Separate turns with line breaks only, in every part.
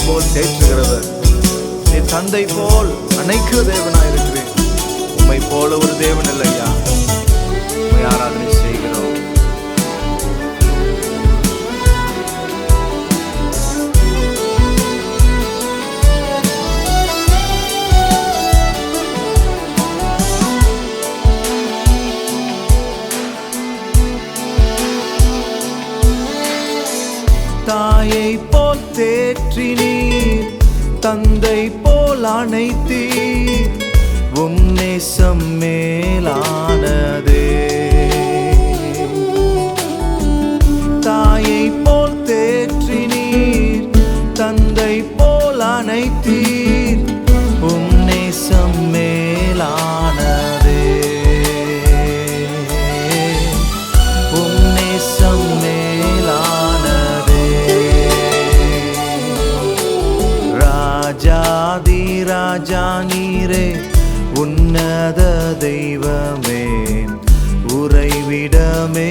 போல் தேற்றுகிறவர் நீ தந்தை போல் அனைக்கு தேவனாய் இருக்கிறேன் போல ஒரு தேவன் இல்லையா? உம்மை ஆராதனை தாயை போல் தேற்றினீர். தந்தை போல் அனைத்தீர் உம் நேசம் மேலானது. ராஜா நீரே உன்னத தெய்வமே உறைவிடமே.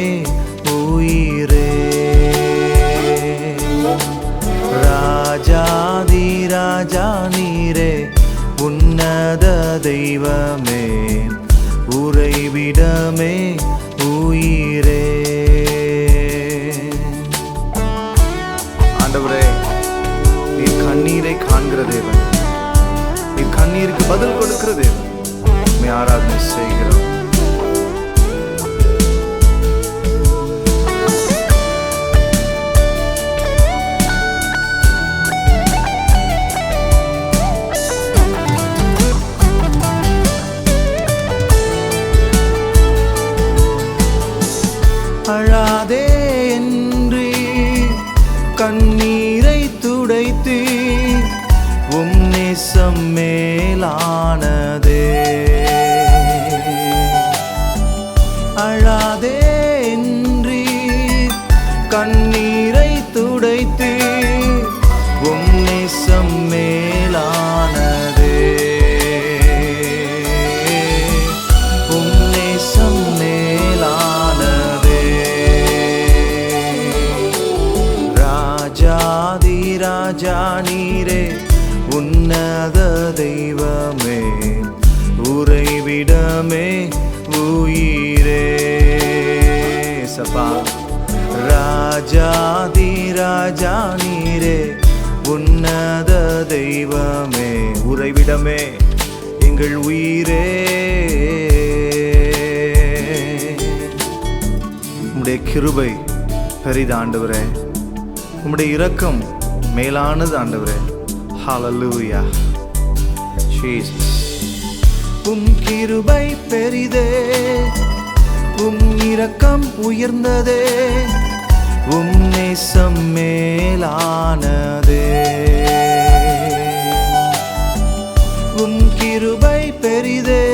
அழாதே என்று கண்ணீரை துடைத்து உம் நேசம் மேலானதே. கண்ணீரை துடைத்து உம் நேசம் மேலானதே. உம் நேசம் மேலானதே. ராஜாதி ராஜா நீரே உன்னத தெய்வமே உறைவிடமே உயிரே. சபா ராஜாதி ராஜா நீரே உன்னத தெய்வமே உறைவிடமே எங்கள் உயிரே. உம்முடைய கிருபை பெரிதாண்டவரே. உம்முடைய இரக்கம் மேலானது ஆண்டவரே. ஹalleluya ஜீசஸ் உம் கிருபை பெரிதே உம் இரக்கம் உயர்ந்ததே. உன்னேசம் மேலானதே உம் கிருபை பெரிதே.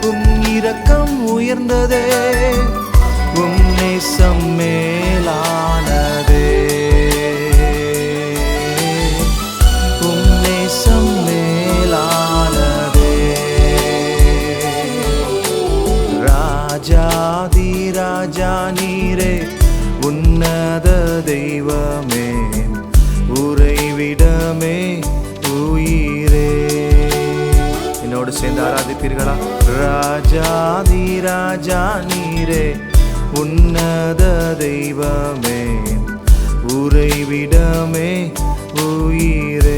உம் இரக்கம் உயர்ந்ததே. உன்னேசம் மேலானதே உம் மேலானதே ராஜாதி ராஜா நீரே. தெய்வமே உறைவிடமே உயிரே. என்னோடு சேர்ந்து ஆராதிப்பீர்களா? ராஜாதி ராஜா நீரே உன்னத தெய்வமே உறைவிடமே உயிரே.